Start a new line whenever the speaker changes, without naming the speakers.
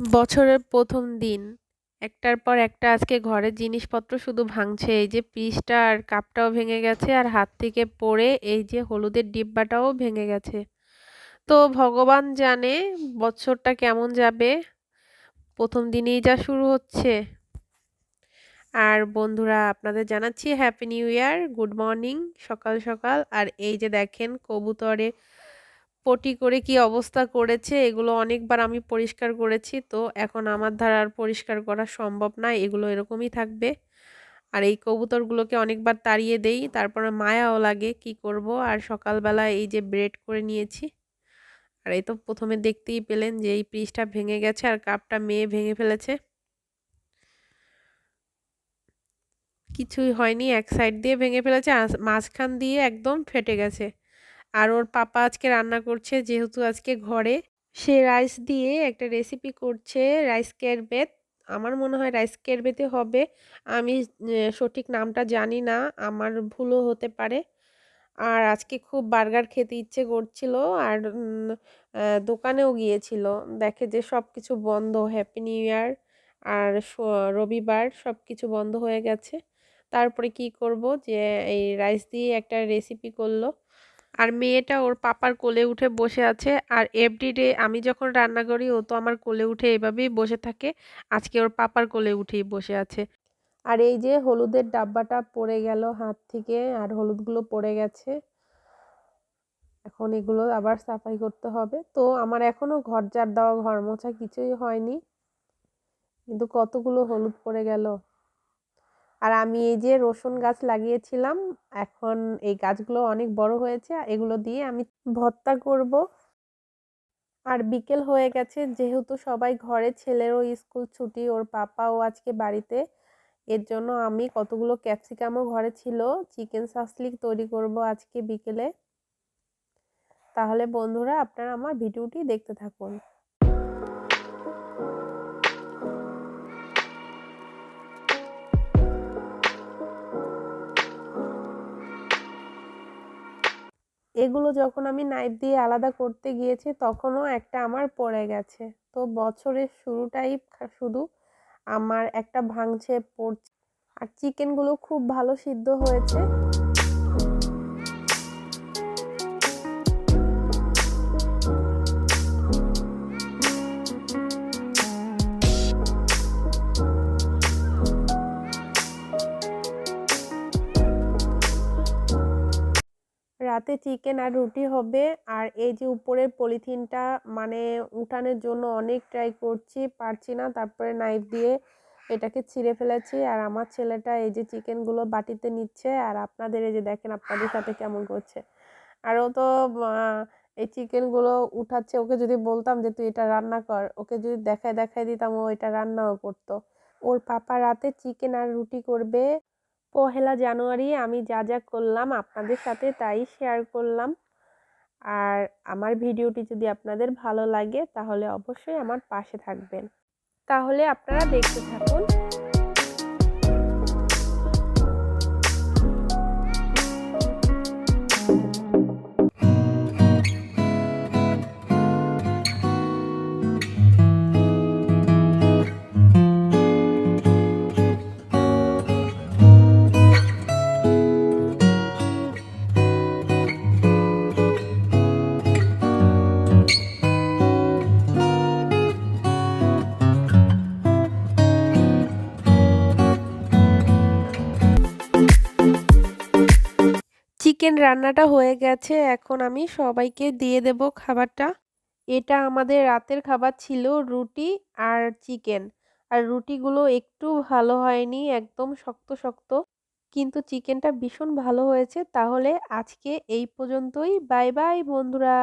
বছরের প্রথম দিন। একটার পর একটা আজকে ঘরের জিনিসপত্র শুধু ভাঙছে। এই যে পিসটা আর কাপটাও ভেঙে গেছে আর হাত থেকে পড়ে এই যে হলুদের ডিব্বাটাও ভেঙে গেছে। তো ভগবান জানে বছরটা কেমন যাবে। প্রথম দিনেই যা শুরু হচ্ছে। আর বন্ধুরা, আপনাদের জানাচ্ছি happy new year good morning সকাল সকাল। আর এই যে দেখেন, কবুতরে পটি করে কি অবস্থা করেছে, এগুলো অনেকবার আমি পরিষ্কার করেছি। তো এখন আমার দ্বারা আর পরিষ্কার করা সম্ভব না, এগুলো এরকমই থাকবে। আর এই কবুতরগুলোকে অনেকবার তাড়িয়ে দেই, তারপরে মায়াও লাগে কি করব। আর সকালবেলা এই যে ব্রেড করে নিয়েছি, আর এই তো প্রথমে দেখতেই পেলেন যে এই পিসটা ভেঙে গেছে আর কাপটা মেয়ে ভেঙে ফেলেছে। কিছুই হয়নি, এক সাইড দিয়ে ভেঙে ফেলেছে মাঝখান দিয়ে একদম ফেটে গেছে। আর ওর পাপা আজকে রান্না করছে, যেহেতু আজকে ঘরে, সে রাইস দিয়ে একটা রেসিপি করছে রাইস কেরবেত। আমার মনে হয় রাইস কেরবেতে হবে। আমি সঠিক নামটা জানি না, আমার ভুলও হতে পারে। আর আজকে খুব বার্গার খেতে ইচ্ছে করছিল, আর দোকানেও গিয়েছিল। দেখে যে সব কিছু বন্ধ হ্যাপি নিউ ইয়ার আর রবিবার সব কিছু বন্ধ হয়ে গেছে। তারপরে কি করব যে, এই রাইস দিয়ে একটা রেসিপি করল। আর মেয়েটা ওর পাপার কোলে উঠে বসে আছে। আর এভরিডে আমি যখন রান্না করি, ও তো আমার কোলে উঠে এভাবেই বসে থাকে। আজকে ওর পাপার কোলে উঠেই বসে আছে। আর এই যে হলুদের ডাব্বাটা পড়ে গেল হাত থেকে, আর হলুদগুলো পড়ে গেছে। এখন এগুলো আবার সাফাই করতে হবে। তো আমার এখনও ঘর ঝাড় দেওয়া, ঘর মোছা কিছুই হয়নি। কিন্তু কতগুলো হলুদ পড়ে গেল। আর আমি এই যে রসুন গাছ লাগিয়েছিলাম, এখন এই গাছগুলো অনেক বড় হয়েছে, এগুলো দিয়ে আমি ভর্তা করব। আর বিকেল হয়ে গেছে, যেহেতু সবাই ঘরে, ছেলেরও স্কুল ছুটি, ওর পাপাও আজকে বাড়িতে, এর জন্য আমি কতগুলো ক্যাপসিকামও ঘরে ছিল, চিকেন সাসলিক তৈরি করব আজকে বিকেলে। তাহলে বন্ধুরা, আপনারা আমার ভিডিওটি দেখতে থাকুন। এগুলো যখন আমি নাইফ দিয়ে আলাদা করতে গিয়েছি, তখনও একটা আমার পড়ে গেছে। তো বছরের শুরুটাই শুধু আমার একটা ভাঙছে পড়ছে। আর চিকেনগুলো খুব ভালো সিদ্ধ হয়েছে। রাতে চিকেন আর রুটি হবে। আর এই যে উপরের পলিথিনটা মানে উঠানের জন্য অনেক ট্রাই করছি, পারছি না। তারপরে নাইফ দিয়ে এটাকে ছিঁড়ে ফেলেছি। আর আমার ছেলেটা এই যে চিকেনগুলো বাটিতে নিচ্ছে। আর আপনাদের এই যে দেখেন, আপনাদের সাথে কেমন করছে। আর ও তো এই চিকেনগুলো উঠাচ্ছে। ওকে যদি বলতাম যে, তুই এটা রান্না কর। ওকে যদি দেখায় দেখায় দিতাম, ও এটা রান্নাও করতো। ওর পাপা রাতে চিকেন আর রুটি করবে। পহেলা জানুয়ারি আমি যা যা করলাম আপনাদের সাথে তাই শেয়ার করলাম। আর আমার ভিডিওটি যদি আপনাদের ভালো লাগে তাহলে অবশ্যই আমার পাশে থাকবেন। তাহলে আপনারা দেখতে থাকুন। চিকেন রান্নাটা হয়ে গেছে, এখন আমি সবাইকে দিয়ে দেব খাবারটা। এটা আমাদের রাতের খাবার ছিল রুটি আর চিকেন। আর রুটিগুলো একটু ভালো হয়নি, একদম শক্ত শক্ত। কিন্তু চিকেনটা ভীষণ ভালো হয়েছে, তাহলে আজকে এই পর্যন্তই। বাই বাই বন্ধুরা।